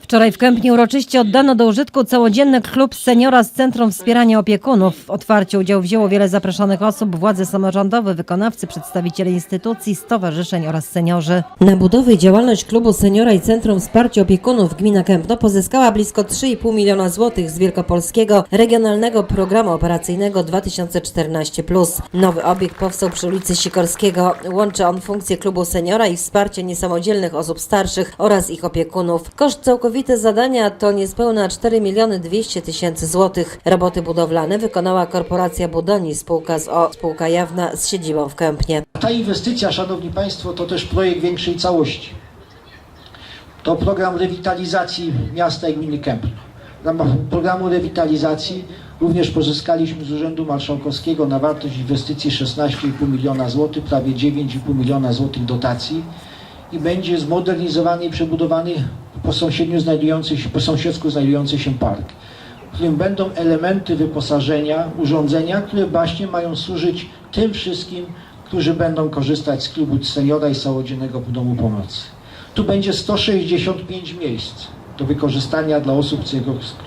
Wczoraj w Kępnie uroczyście oddano do użytku całodzienny klub seniora z Centrum Wspierania Opiekunów. W otwarciu udział wzięło wiele zaproszonych osób, władze samorządowe, wykonawcy, przedstawiciele instytucji, stowarzyszeń oraz seniorzy. Na budowę i działalność klubu seniora i Centrum Wsparcia Opiekunów gmina Kępno pozyskała blisko 3,5 miliona złotych z Wielkopolskiego Regionalnego Programu Operacyjnego 2014+. Nowy obiekt powstał przy ulicy Sikorskiego. Łączy on funkcję klubu seniora i wsparcie niesamodzielnych osób starszych oraz ich opiekunów. Koszt całkowity zadania to niespełna 4 miliony 200 tysięcy złotych. Roboty budowlane wykonała korporacja Budoni, spółka z o, spółka jawna z siedzibą w Kępnie. Ta inwestycja, Szanowni Państwo, to też projekt większej całości. To program rewitalizacji miasta i gminy Kępno. W ramach programu rewitalizacji również pozyskaliśmy z Urzędu Marszałkowskiego na wartość inwestycji 16,5 miliona złotych, prawie 9,5 miliona złotych dotacji i będzie zmodernizowany i przebudowany po sąsiednio znajdujący się, po sąsiedzku znajdujący się park w którym będą elementy wyposażenia, urządzenia, które właśnie mają służyć tym wszystkim, którzy będą korzystać z klubu seniora i samodzielnego domu pomocy. Tu będzie 165 miejsc do wykorzystania dla osób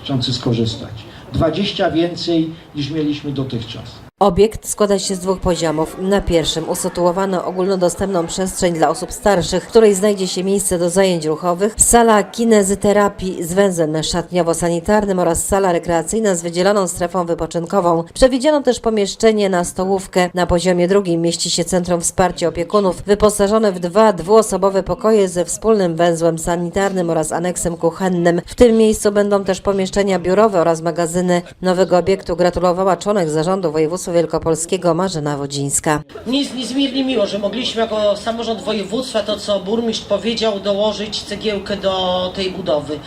chcących skorzystać. 20 więcej niż mieliśmy dotychczas. Obiekt składa się z dwóch poziomów. Na pierwszym usytuowano ogólnodostępną przestrzeń dla osób starszych, w której znajdzie się miejsce do zajęć ruchowych, sala kinezyterapii z węzłem szatniowo-sanitarnym oraz sala rekreacyjna z wydzieloną strefą wypoczynkową. Przewidziano też pomieszczenie na stołówkę. Na poziomie drugim mieści się Centrum Wsparcia Opiekunów, wyposażone w dwa dwuosobowe pokoje ze wspólnym węzłem sanitarnym oraz aneksem kuchennym. W tym miejscu będą też pomieszczenia biurowe oraz magazyny. Nowego obiektu gratulowała członek zarządu województwa wielkopolskiego Marzena Wodzińska. Mi jest niezmiernie miło, że mogliśmy jako samorząd województwa, to co burmistrz powiedział, dołożyć cegiełkę do tej budowy.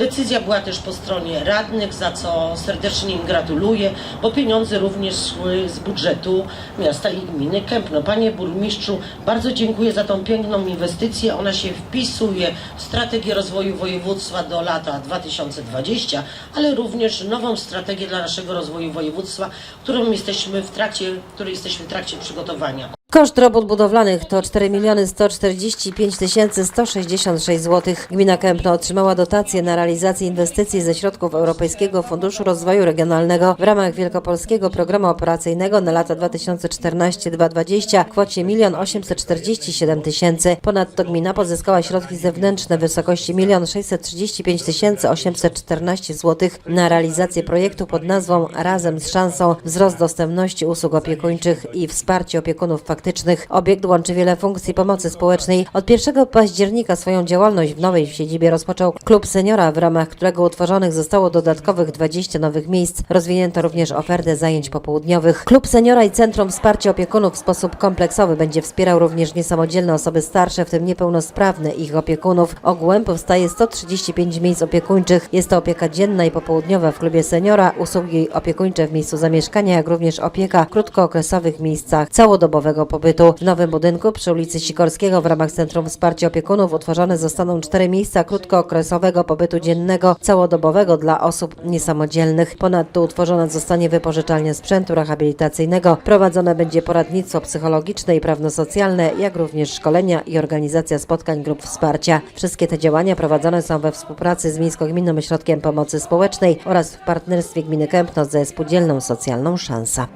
Decyzja była też po stronie radnych, za co serdecznie im gratuluję, bo pieniądze również szły z budżetu miasta i gminy Kępno. Panie burmistrzu, bardzo dziękuję za tą piękną inwestycję. Ona się wpisuje w strategię rozwoju województwa do lata 2020, ale również nową strategię dla naszego rozwoju województwa, którą jesteśmy w trakcie, której jesteśmy w trakcie przygotowania. Koszt robót budowlanych to 4 miliony 145 tysięcy 166 zł. Gmina Kępno otrzymała dotację na realizację inwestycji ze środków Europejskiego Funduszu Rozwoju Regionalnego w ramach Wielkopolskiego Programu Operacyjnego na lata 2014-2020 w kwocie 1 847 tysięcy. Ponadto gmina pozyskała środki zewnętrzne w wysokości 1 635 tysięcy 814 zł na realizację projektu pod nazwą Razem z szansą wzrost dostępności usług opiekuńczych i wsparcie opiekunów faktycznych. Obiekt łączy wiele funkcji pomocy społecznej. Od 1 października swoją działalność w nowej siedzibie rozpoczął Klub Seniora, w ramach którego utworzonych zostało dodatkowych 20 nowych miejsc. Rozwinięto również ofertę zajęć popołudniowych. Klub Seniora i Centrum Wsparcia Opiekunów w sposób kompleksowy będzie wspierał również niesamodzielne osoby starsze, w tym niepełnosprawne ich opiekunów. Ogółem powstaje 135 miejsc opiekuńczych. Jest to opieka dzienna i popołudniowa w klubie seniora, usługi opiekuńcze w miejscu zamieszkania, jak również opieka w krótkookresowych miejscach całodobowego pobytu. W nowym budynku przy ulicy Sikorskiego w ramach Centrum Wsparcia Opiekunów utworzone zostaną cztery miejsca krótkookresowego pobytu dziennego całodobowego dla osób niesamodzielnych. Ponadto utworzona zostanie wypożyczalnia sprzętu rehabilitacyjnego. Prowadzone będzie poradnictwo psychologiczne i prawno-socjalne, jak również szkolenia i organizacja spotkań grup wsparcia. Wszystkie te działania prowadzone są we współpracy z Miejsko-Gminnym Ośrodkiem Pomocy Społecznej oraz w partnerstwie Gminy Kępno ze Spółdzielną Socjalną Szansa.